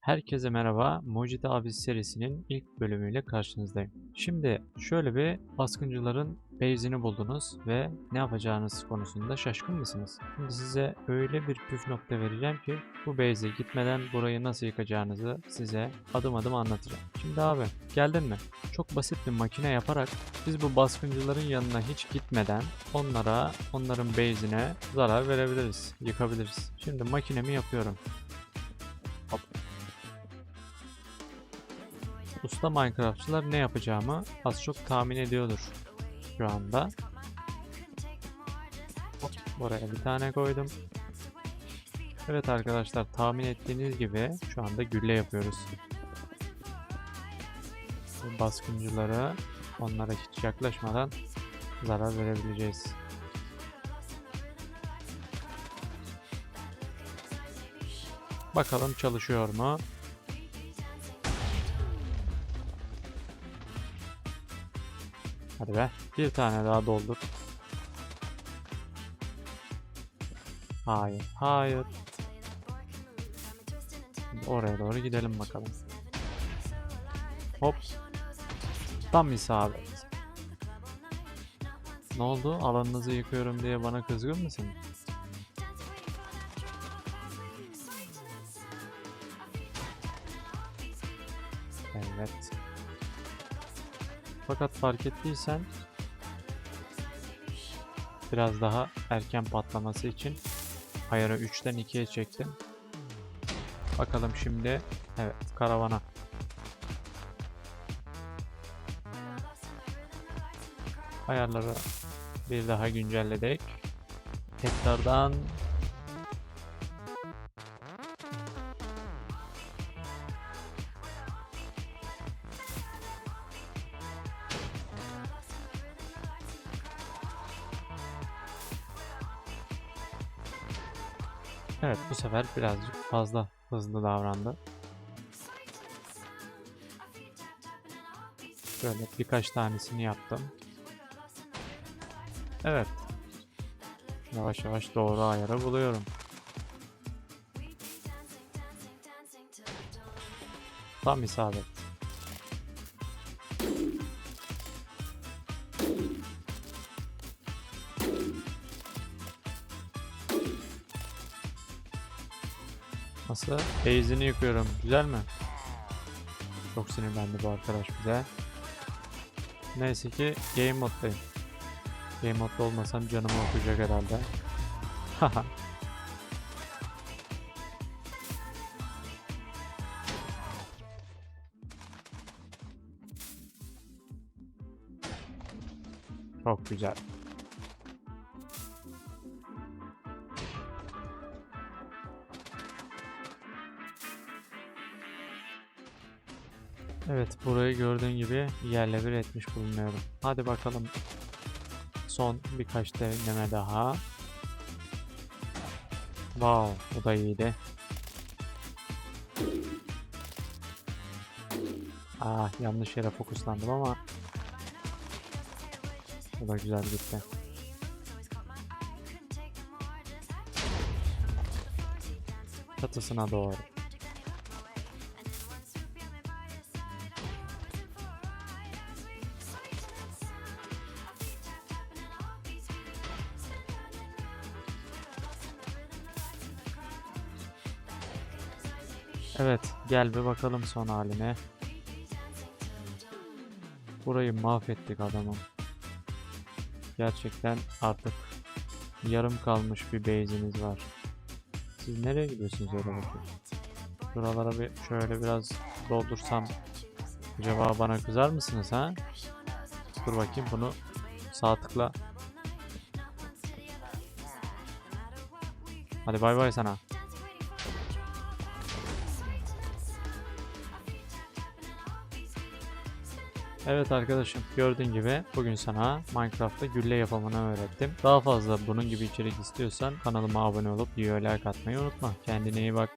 Herkese merhaba. Mucit Abi serisinin ilk bölümüyle karşınızdayım. Şimdi şöyle bir baskıncıların base'ini buldunuz ve ne yapacağınız konusunda şaşkın mısınız? Şimdi size öyle bir püf nokta vereceğim ki bu base'e gitmeden burayı nasıl yıkacağınızı size adım adım anlatacağım. Şimdi abi geldin mi? Çok basit bir makine yaparak biz bu baskıncıların yanına hiç gitmeden onlara, onların base'ine zarar verebiliriz, yıkabiliriz. Şimdi makinemi yapıyorum. Hop. Usta Minecraftçılar ne yapacağımı az çok tahmin ediyordur şu anda. Hop, Buraya bir tane koydum. Evet arkadaşlar tahmin ettiğiniz gibi şu anda gülle yapıyoruz. Bu baskıncılara onlara hiç yaklaşmadan zarar verebileceğiz. Bakalım çalışıyor mu? Hadi be. Bir tane daha doldur. Hayır. Hayır. Oraya doğru gidelim bakalım. Hop. Tam isabet. Ne oldu? Alanınızı yıkıyorum diye bana kızgın mısın? Evet. Fakat fark ettiysen biraz daha erken patlaması için ayarı 3'ten 2'ye çektim. Bakalım şimdi evet karavana. Ayarları bir daha güncelledik. Tekrardan Evet bu sefer birazcık fazla hızlı davrandı. Şöyle birkaç tanesini yaptım. Evet. Yavaş yavaş doğru ayarı buluyorum. Tam isabet. Nasıl? Base'ini yıkıyorum. Güzel mi? Çok sinirlendi bu arkadaş bize. Neyse ki game moddayım. Game modda olmasam canımı okuyacak herhalde. Haha. Çok güzel. Evet burayı gördüğün gibi yerle bir etmiş bulunuyorum. Hadi bakalım. Son birkaç deneme daha. Wow bu da iyiydi. Ah yanlış yere fokuslandım ama bu da güzel gitti. Çatısına doğru. Evet, gel bir bakalım son haline. Burayı mahvettik adamım. Gerçekten artık yarım kalmış bir base'iniz var. Siz nereye gidiyorsunuz öyle bakayım? Buralara bir şöyle biraz doldursam acaba bana kızar mısınız ha? Dur bakayım bunu sağ tıkla. Hadi bay bay sana. Evet arkadaşım gördüğün gibi bugün sana Minecraft'ta gülle yapımını öğrettim. Daha fazla bunun gibi içerik istiyorsan kanalıma abone olup videoya like atmayı unutma. Kendine iyi bak.